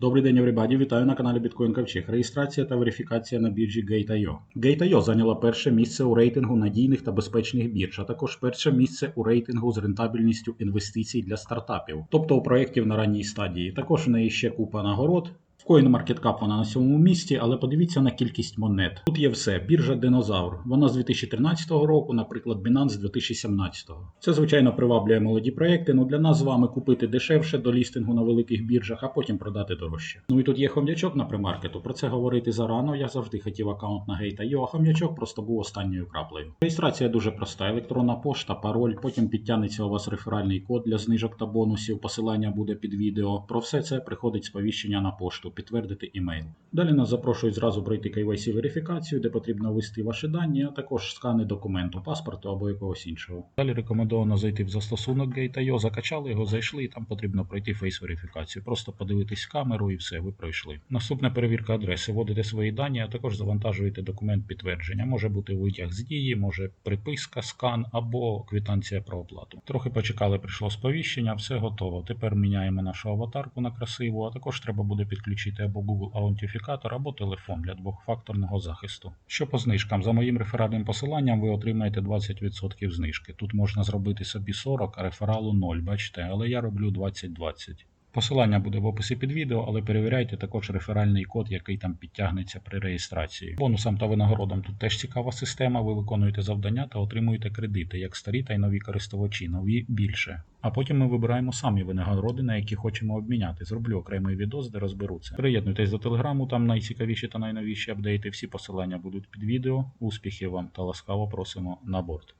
Добрий день, everybody. Вітаю на каналі Bitcoin Ковчег. Реєстрація та верифікація на біржі Gate.io. Gate.io зайняла перше місце у рейтингу надійних та безпечних бірж, а також перше місце у рейтингу з рентабельністю інвестицій для стартапів, тобто у проєктів на ранній стадії. Також у неї ще купа нагород. В CoinMarketCap вона на сьомому місці, але подивіться на кількість монет. Тут є все. Біржа Динозавр. Вона з 2013 року, наприклад, Binance з 2017. Це, звичайно, приваблює молоді проекти, але для нас з вами купити дешевше до лістингу на великих біржах, а потім продати дорожче. Ну і тут є хом'ячок на примаркету. Про це говорити зарано. Я завжди хотів аккаунт на Gate.io, а хом'ячок просто був останньою краплею. Реєстрація дуже проста: електронна пошта, пароль, потім підтягнеться у вас реферальний код для знижок та бонусів. Посилання буде під відео. Про все це приходить сповіщення на пошту, підтвердити імейл. Далі нас запрошують зразу пройти KYC верифікацію, де потрібно ввести ваші дані, а також скани документу, паспорту або якогось іншого. Далі рекомендовано зайти в застосунок Gate.io, закачали його, зайшли, і там потрібно пройти фейс-верифікацію. Просто подивитись в камеру і все, ви пройшли. Наступна перевірка адреси. Вводите свої дані, а також завантажуєте документ підтвердження. Може бути витяг з дії, може приписка, скан або квитанція про оплату. Трохи почекали, прийшло сповіщення, все готово. Тепер міняємо нашу аватарку на красиву, а також треба буде підключити або Google аутентифікатор, або телефон для двохфакторного захисту. Що по знижкам? За моїм реферальним посиланням ви отримаєте 20% знижки. Тут можна зробити собі 40, а рефералу 0, бачите, але я роблю 20-20. Посилання буде в описі під відео, але перевіряйте також реферальний код, який там підтягнеться при реєстрації. Бонусам та винагородам тут теж цікава система. Ви виконуєте завдання та отримуєте кредити, як старі та й нові користувачі, нові більше. А потім ми вибираємо самі винагороди, на які хочемо обміняти. Зроблю окремий відос, де розберу це. Приєднуйтесь до телеграму, там найцікавіші та найновіші апдейти. Всі посилання будуть під відео. Успіхів вам та ласкаво просимо на борт.